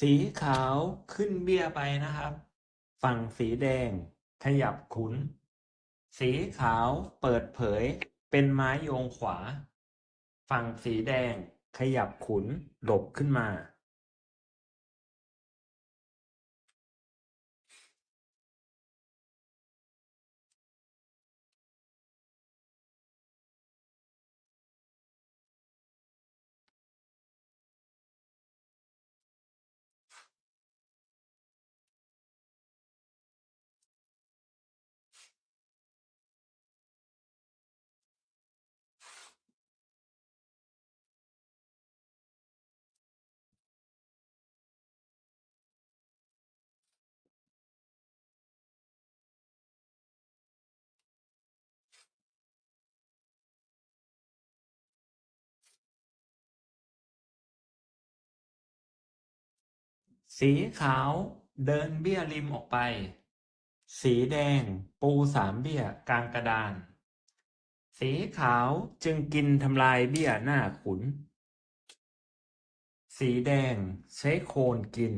สีขาวขึ้นเบี้ยไปนะครับ ฝั่งสีแดงขยับขุน สีขาวเปิดเผยเป็นไม้โยงขวา ฝั่งสีแดงขยับขุนหลบขึ้นมา สีขาวเดินเบี้ยริมออกไป สีแดงปูสามเบี้ยกลางกระดาน สีขาวจึงกินทำลายเบี้ยหน้าขุน สีแดงใช้โคนกิน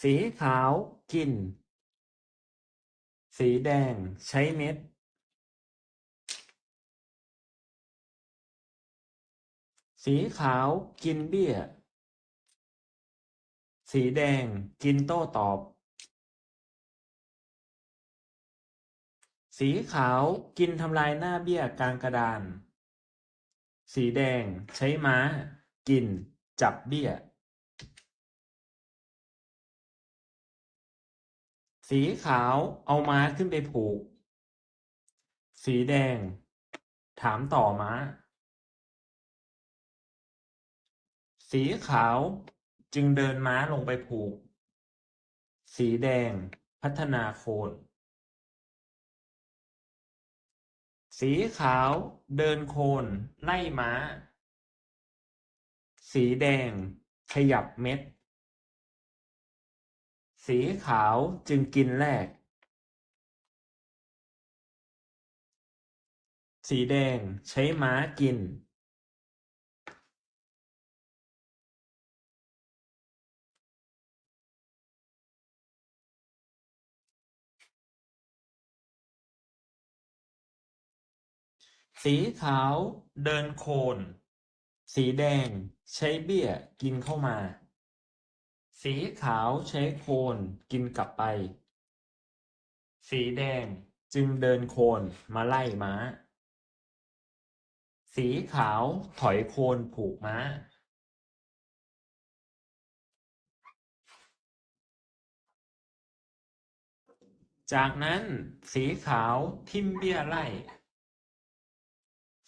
สีขาวกิน สีแดงใช้เม็ด สีขาวกินเบี้ย สีแดงกินโต้ตอบ สีขาวกินทำลายหน้าเบี้ยกลางกระดาน สีแดงใช้ม้า กิน จับเบี้ย สีขาวเอาม้าขึ้นไปผูก สีแดง ถามต่อม้า สีขาวจึงเดินม้าลงไปผูก สีแดงพัฒนาโคน สีขาวเดินโคนไล่ม้า สีแดงขยับเม็ด สีขาวจึงกินแรก สีแดงใช้ม้ากิน สีขาวเดินโคน สีแดงใช้เบี้ยกินเข้ามา สีขาวใช้โคนกินกลับไป สีแดงจึงเดินโคนมาไล่ม้า สีขาวถอยโคนผูกม้า จากนั้นสีขาวทิ่มเบี้ยไล่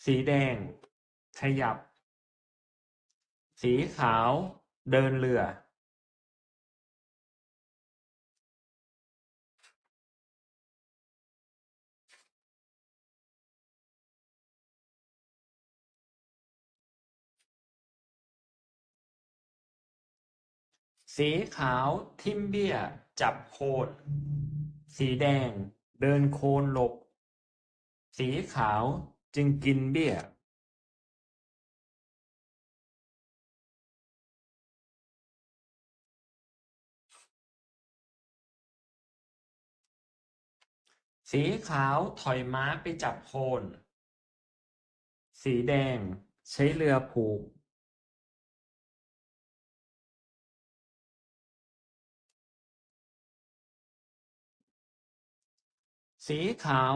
สีแดง ขยับ สีขาวเดินเรือ สีขาวทิ่มเบี้ย จับโคนสีแดง เดินโคนหลบ สีขาว จึงกินเบี้ยสีขาวถอยม้าไปจับโคน สีแดงใช้เรือผูก สีขาว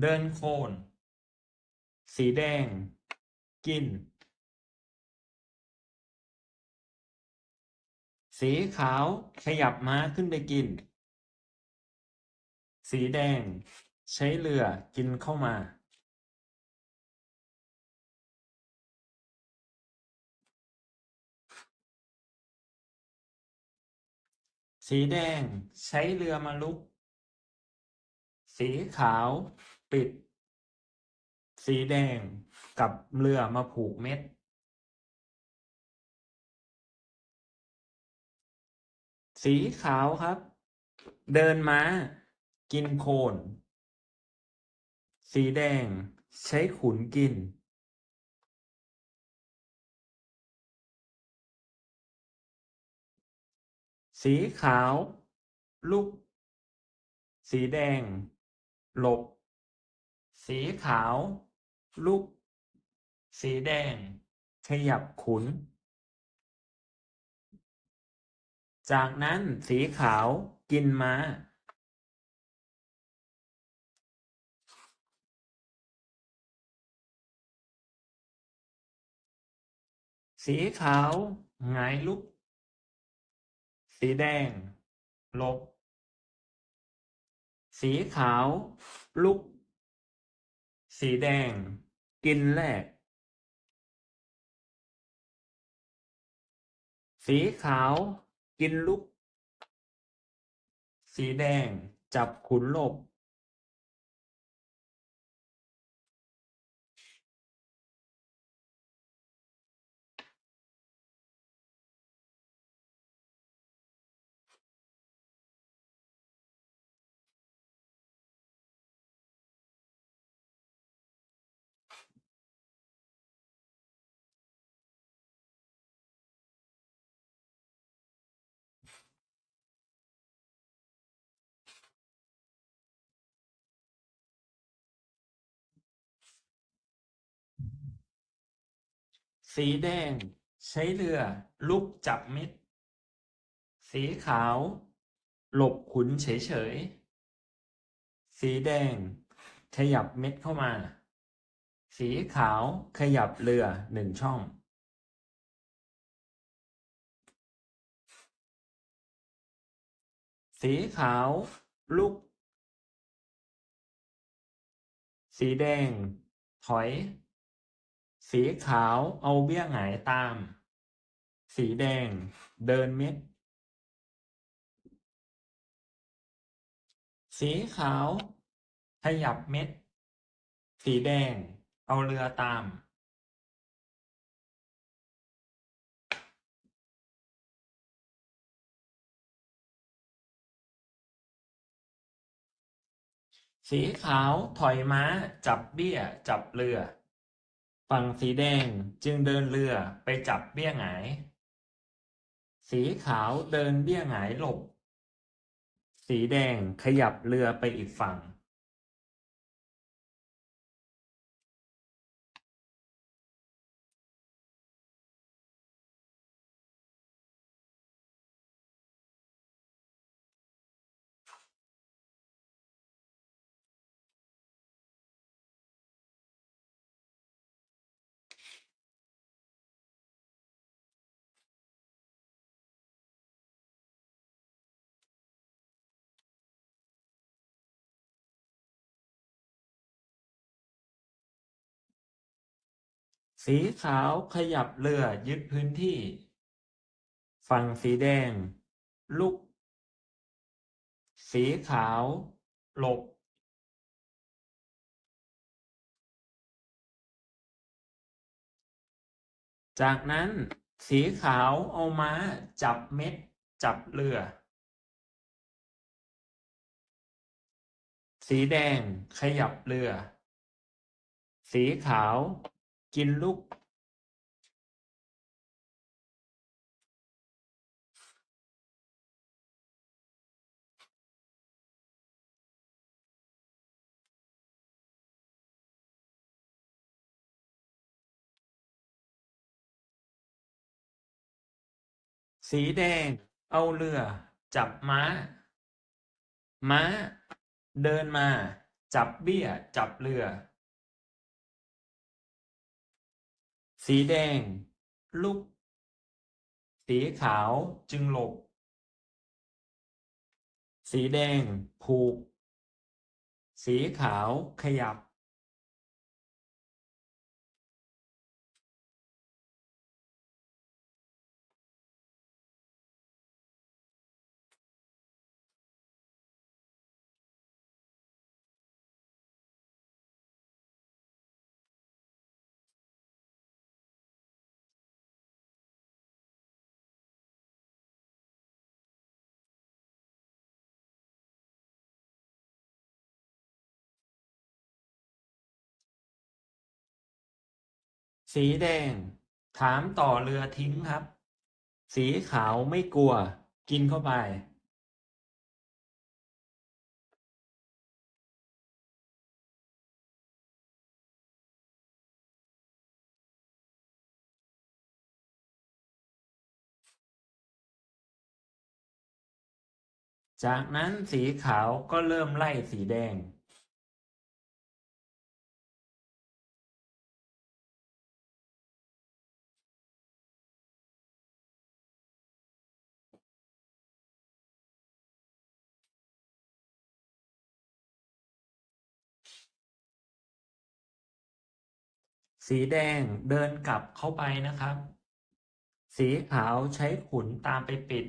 เดินโคน สีแดง กิน สีขาว ขยับม้าขึ้นไปกิน สีแดง ใช้เรือกินเข้ามา สีแดง ใช้เรือมาลุก สีขาว ปิด สีแดงกับเรือมาผูกเม็ด สีขาวครับ เดินม้ากินโคน สีแดงใช้ขุนกิน สีขาวลุกสีแดง หลบ สีขาว ลุก สีแดง ขยับขุน จากนั้นสีขาวกินม้า สีขาวหงายลุก สีแดงหลบ สีขาว ลุก สีแดง กินแลกสีขาวกินลุก สีแดงจับขุนหลบ สีแดง ใช้เรือ ลุกจับเม็ด สีขาว หลบขุนเฉยๆสีแดง ขยับเม็ดเข้ามา สีขาวขยับเรือหนึ่งช่อง สีขาวลุก สีแดง ถอย สีขาวเอาเบี้ยหงายตาม สีแดงเดินเม็ด สีขาวขยับเม็ด สีแดงเอาเรือตาม สีขาวถอยม้าจับเบี้ยจับเรือ ฝั่งสีแดงจึงเดินเรือไปจับเบี้ยหงาย สีขาวเดินเบี้ยหงายหลบ สีแดงขยับเรือไปอีกฝั่ง สีขาวขยับเรือยึดพื้นที่ ฝั่งสีแดง ลุก สีขาว หลบ จากนั้นสีขาวเอาม้าจับเม็ด จับเรือ สีแดงขยับเรือ สีขาว กินลุกสีแดง เอาเรือ จับม้า ม้า เดินมา จับเบี้ย จับเรือ สีแดง ลุก สีขาวจึงหลบ สีแดง ผูก สีขาวขยับ สีแดง ถามต่อเรือทิ้งครับ สีขาวไม่กลัว กินเข้าไป จากนั้นสีขาวก็เริ่มไล่สีแดง สีแดงเดินกลับเข้าไปนะครับ สีขาวใช้ขุนตามไปปิด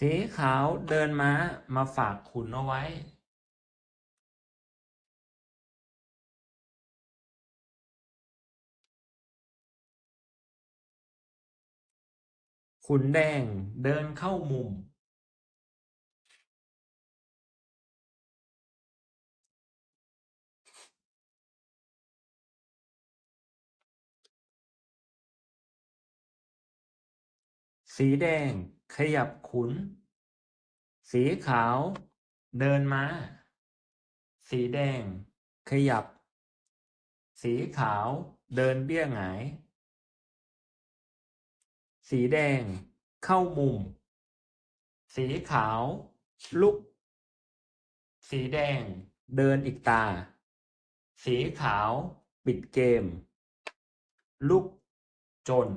สีขาวเดินม้ามาฝากขุนเอาไว้ ขุนแดงเดินเข้ามุม สีแดงขยับขุน สีขาวเดินมา สีแดงขยับ สีขาวเดินเบี้ยหงาย สีแดง เข้ามุม สีขาว ลุก สีแดง เดินอีกตา สีขาว ปิดเกม ลุก จน